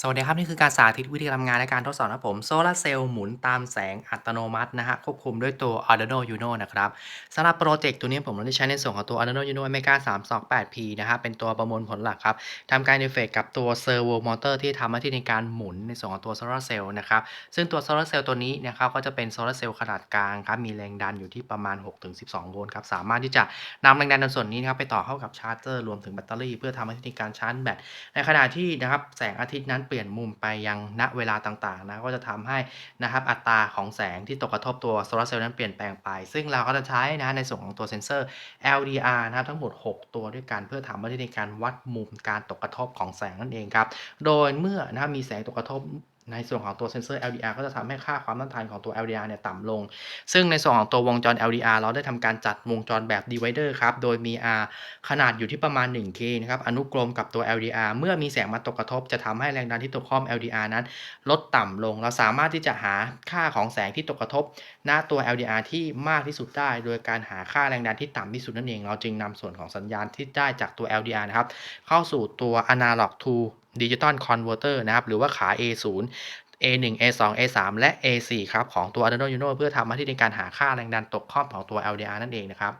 สวัสดีครับ นี่คือการสาธิตวิธีทำงานและการทดสอบนะครับผมโซลาร์เซลล์หมุนตามแสงอัตโนมัตินะฮะควบคุมด้วยตัว Arduino Uno นะครับสำหรับโปรเจกต์ตัวนี้ผมได้ใช้ในส่วนของตัว Arduino Uno Mega 328P นะครับเป็นตัวประมวลผลหลักครับทำการอินเฟกกับตัวเซอร์โวมอเตอร์ที่ทำหน้าที่ในการหมุนในส่วนของตัวโซลาร์เซลล์นะครับซึ่งตัวโซลาร์เซลล์ตัวนี้นะครับก็จะเป็นโซลาร์เซลล์ขนาดกลางครับมีแรงดันอยู่ที่ประมาณ 6-12 โวลต์ครับสามารถที่จะนำแรงดันในส่วนนี้นะครับไปต่อเข้ากับชาร์จเจอร์รวมถึงแบตเตอรี่ เพื่อทำหน้าที่ในการชาร์จแบตในขณะที่นะครับแสงอาทิตย์นั้นเปลี่ยนมุมไปยังณเวลาต่างๆนะก็จะทำให้นะครับอัตราของแสงที่ตกกระทบตัวโซลาร์เซลล์นั้นเปลี่ยนแปลงไป ซึ่งเราก็จะใช้นะในส่วนของตัวเซ็นเซอร์ LDR นะครับทั้งหมด 6 ตัวด้วยกันเพื่อทำหน้าที่ในการวัดมุมการตกกระทบของแสงนั่นเองครับโดยเมื่อนะมีแสงตกกระทบ ในส่วนของตัวเซ็นเซอร์ LDR ก็จะทำให้ค่าความต้านทานของตัว LDR เนี่ยต่ำลง ซึ่งในส่วนของตัววงจร LDR เราได้ทำการจัดวงจรแบบ divider ครับ โดยมี R ขนาดอยู่ที่ประมาณ 1K นะครับ อนุกรมกับตัว LDR เมื่อมีแสงมาตกกระทบ จะทำให้แรงดันที่ตกข้อม LDR นั้น ลดต่ำลง เราสามารถที่จะหาค่าของแสงที่ตกกระทบ หน้าตัว LDR ที่มากที่สุดได้ โดยการหาค่าแรงดันที่ต่ำที่สุดนั่นเอง เราจึงนำส่วนของสัญญาณที่ได้จากตัว LDR นะครับ เข้าสู่ตัว Analog to Digital Converter นะครับ หรือว่าขา A0 A1 A2 A3 และ A4 ครับของตัว Arduino Uno เพื่อทำหน้าที่ในการหาค่าแรงดันตกข้อมของตัว LDR นั่นเองนะครับ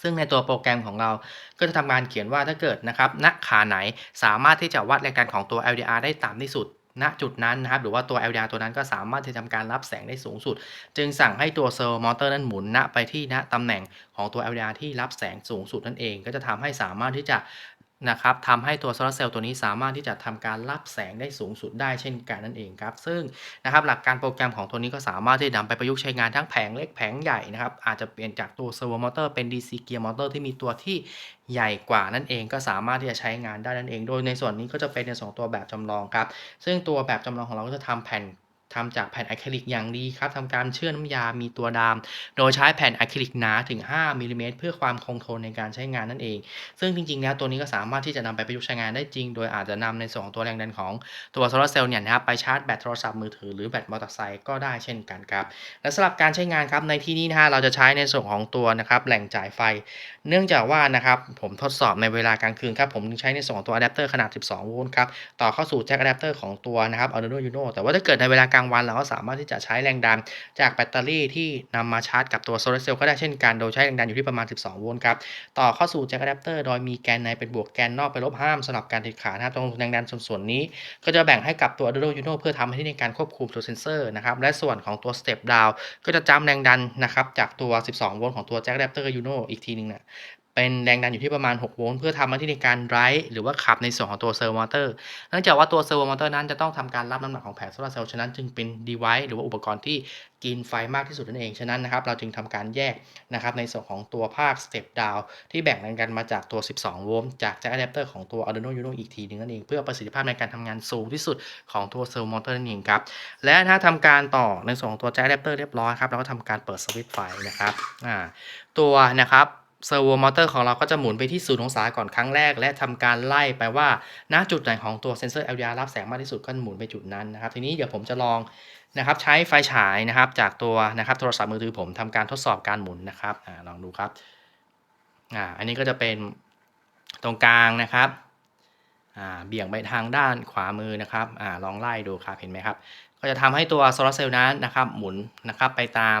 ซึ่งในตัวโปรแกรมของเราก็จะทำการเขียนว่าถ้าเกิดนะครับณขาไหนสามารถที่จะวัดแรงดันของตัว LDR ได้ต่ำที่สุดณจุดนั้นนะครับหรือว่าตัว LDR ตัวนั้นก็สามารถที่จะทำการรับแสงได้สูงสุด จึงสั่งให้ตัวเซอร์มอเตอร์นั้นหมุนณไปที่ณตำแหน่งของตัว LDR ที่รับแสงสูงสุดนั่นเอง ก็จะทำให้สามารถที่จะ นะครับทำให้ตัวโซลาร์เซลล์ตัวนี้สามารถที่จะทำการรับแสงได้สูงสุดได้เช่นกันนั่นเองครับ ซึ่งนะครับหลักการโปรแกรมของตัวนี้ก็สามารถที่จะนำไปประยุกต์ใช้งานทั้งแผงเล็กแผงใหญ่นะครับ อาจจะเปลี่ยนจากตัวเซอร์โวมอเตอร์เป็น DC เกียร์มอเตอร์ที่มีตัวที่ใหญ่กว่านั่นเองก็สามารถที่จะใช้งานได้นั่นเอง โดยในส่วนนี้ก็จะเป็นในส่วนของตัวแบบจำลองครับ ซึ่งตัวแบบจำลองของเราก็จะทำแผ่น ทำจากแผ่นอะคริลิกอย่างดีครับทำการเชื่อน้ำยา มีตัวดาม โดยใช้แผ่นอะคริลิกหนาถึง 5มิลลิเมตรเพื่อความคงทนในการใช้งานนั่นเอง ซึ่งจริงๆ แล้วตัวนี้ก็สามารถที่จะนำไปประยุกต์ใช้งานได้จริง โดยอาจจะนำในส่วนของตัวแรงดันของตัวโซลาร์เซลล์เนี่ยนะครับไปชาร์จแบตโทรศัพท์มือถือหรือแบตมอเตอร์ไซค์ก็ได้เช่นกันครับ และสำหรับการใช้งานครับในที่นี้นะฮะเราจะใช้ในส่วนของตัวนะครับแหล่งจ่ายไฟ เนื่องจากว่านะครับผมทดสอบในเวลากลางคืนครับผมใช้ในส่วนของตัวอะแดปเตอร์ขนาด 12 โวลต์ครับต่อเข้าสู่แจ็คอะแดปเตอร์ของตัวนะครับ Arduino Uno แต่ว่าถ้าเกิดในเวลากลางางวันเราก็สามารถที่จะใช้แรงดันจากแบตเตอรี่ที่นำมาชาร์จกับตัวโซลาร์เซลล์ก็ได้เช่นกันโดยใช้แรงดันอยู่ที่ประมาณ 12 โวลต์ครับต่อเข้าสู่แจ็คอะแดปเตอร์โดยมีแกนในเป็นบวกแกนนอกเป็นลบห้ามสลับการติดขานะครับตรงแรงดันส่วนนี้ ก็จะแบ่งให้กับตัว Arduino Uno เพื่อทำหน้าที่ในการควบคุมตัวเซนเซอร์นะครับและส่วนของตัว Step Down ก็จะจำแรงดันนะครับจากตัว 12 โวลต์ของตัวแจ็คอะแดปเตอร์ Uno อีกทีหนึงเนี่ย เป็นแรงดันอยู่ที่ประมาณ 6 โวลต์เพื่อทำหน้าที่ในการไรฟ์หรือว่าขับในส่วนของตัวเซอร์โวมอเตอร์เนื่องจากว่าตัวเซอร์โวมอเตอร์นั้นจะต้องทำการรับน้ำหนักของแผงโซลาร์เซลล์ฉะนั้นจึงเป็น device หรือว่าอุปกรณ์ที่กินไฟมากที่สุดนั่นเอง ฉะนั้นนะครับเราจึงทำการแยกนะครับในส่วนของตัวภาค step down ที่แบ่งแรงดันมาจากตัว 12 โวลต์จากแจ็คอะแดปเตอร์ของตัว Arduino Uno อีกทีหนึงนั่นเองเพื่อประสิทธิภาพในการทำงานสูงที่สุดของตัวเซอร์โวมอเตอร์นั่นเองครับและถ้าทำการต่อในส่วนของตัวแจ็คอะแดปเตอร์เรียบร้อยครับเราก็ทำการเปิดสวิตช์ไฟนะครับอ่าตัวนะครับ เซอร์โวมอเตอร์ของเราก็จะหมุนไปที่ศูนย์องศาก่อนครั้งแรก และทำการไล่ไปว่าณจุดไหนของตัวเซนเซอร์ LDR รับแสงมากที่สุดก็หมุนไปจุดนั้นนะครับ ทีนี้เดี๋ยวผมจะลองนะครับใช้ไฟฉายนะครับจากตัวนะครับโทรศัพท์มือถือผมทำการทดสอบการหมุนนะครับอลองดูครับอ่าอันนี้ก็จะเป็นตรงกลางนะครับอ่าเบี่ยงไปทางด้านขวามือนะครับอ่าลองไล่ดูครับเห็นไหมครับ ก็จะทำให้ตัวโซลาร์เซลล์นั้นนะครับหมุนนะครับไปตาม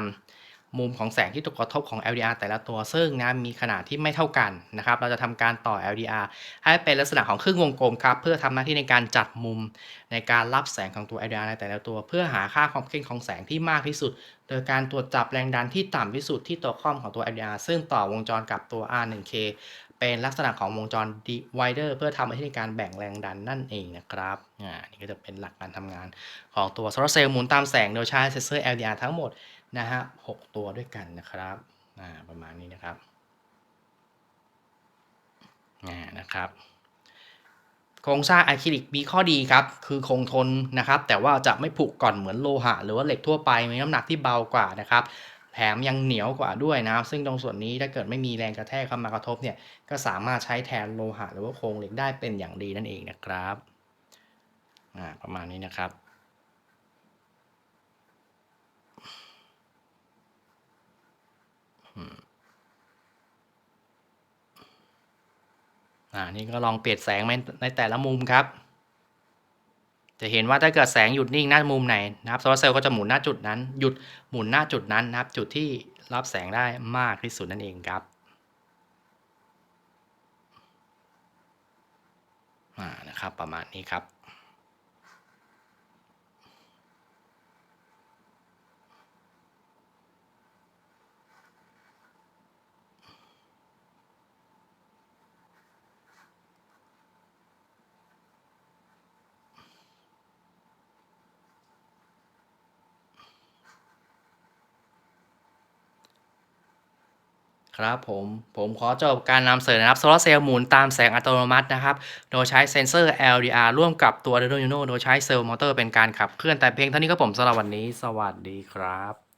มุมของแสงที่ตกกระทบของ LDR แต่ละตัวซึ่งนะมีขนาดที่ไม่เท่ากันนะครับ เราจะทำการต่อ LDR ให้เป็นลักษณะของครึ่งวงกลมครับ เพื่อทำหน้าที่ในการจัดมุมในการรับแสงของตัว LDR ในแต่ละตัว เพื่อหาค่าความเข้มของแสงที่มากที่สุด โดยการตรวจจับแรงดันที่ต่ำที่สุดที่ตัวค่อมของตัว LDR ซึ่งต่อวงจรกับตัว R1K เป็นลักษณะของวงจร divider เพื่อทำหน้าที่ในการแบ่งแรงดันนั่นเองนะครับ อ่า นี่ก็จะเป็นหลักการทำงานของตัวโซลาร์เซลล์หมุนตามแสงโดยใช้เซนเซอร์ LDR ทั้งหมดนะฮะหกตัวด้วยกันนะครับ อ่า ประมาณนี้นะครับ อ่า นะครับโครงสร้างอะคริลิกมีข้อดีครับ คือคงทนนะครับ แต่ว่าจะไม่ผุก่อนเหมือนโลหะ หรือว่าเหล็กทั่วไปมีน้ำหนักที่เบากว่านะครับ แถมยังเหนียวกว่าด้วยนะครับ ซึ่งตรงส่วนนี้ถ้าเกิดไม่มีแรงกระแทกเข้ามากระทบเนี่ยก็สามารถใช้แทนโลหะหรือว่าโครงเหล็กได้เป็นอย่างดีนั่นเองนะครับอ่าประมาณนี้นะครับอ่านี่ก็ลองเปลี่ยนแสงในแต่ละมุมครับ จะเห็นว่าถ้าเกิดแสงหยุดนิ่งหน้ามุมไหนนะครับโซลาร์เซลล์ก็จะหมุนหน้าจุดนั้น หยุดหมุนหน้าจุดนั้นนะครับ จุดที่รับแสงได้มากที่สุดนั่นเองครับอ่านะครับประมาณนี้ครับ ครับผมผมขอจบการนำเสนอนะครับโซลาร์เซลล์หมุนตามแสงอัตโนมัตินะครับ โดยใช้เซ็นเซอร์ LDR ร่วมกับตัว Arduino Uno โดยใช้เซลล์มอเตอร์เป็นการขับเคลื่อนแต่เพียงเท่านี้ก็ผมสำหรับวันนี้ สวัสดีครับ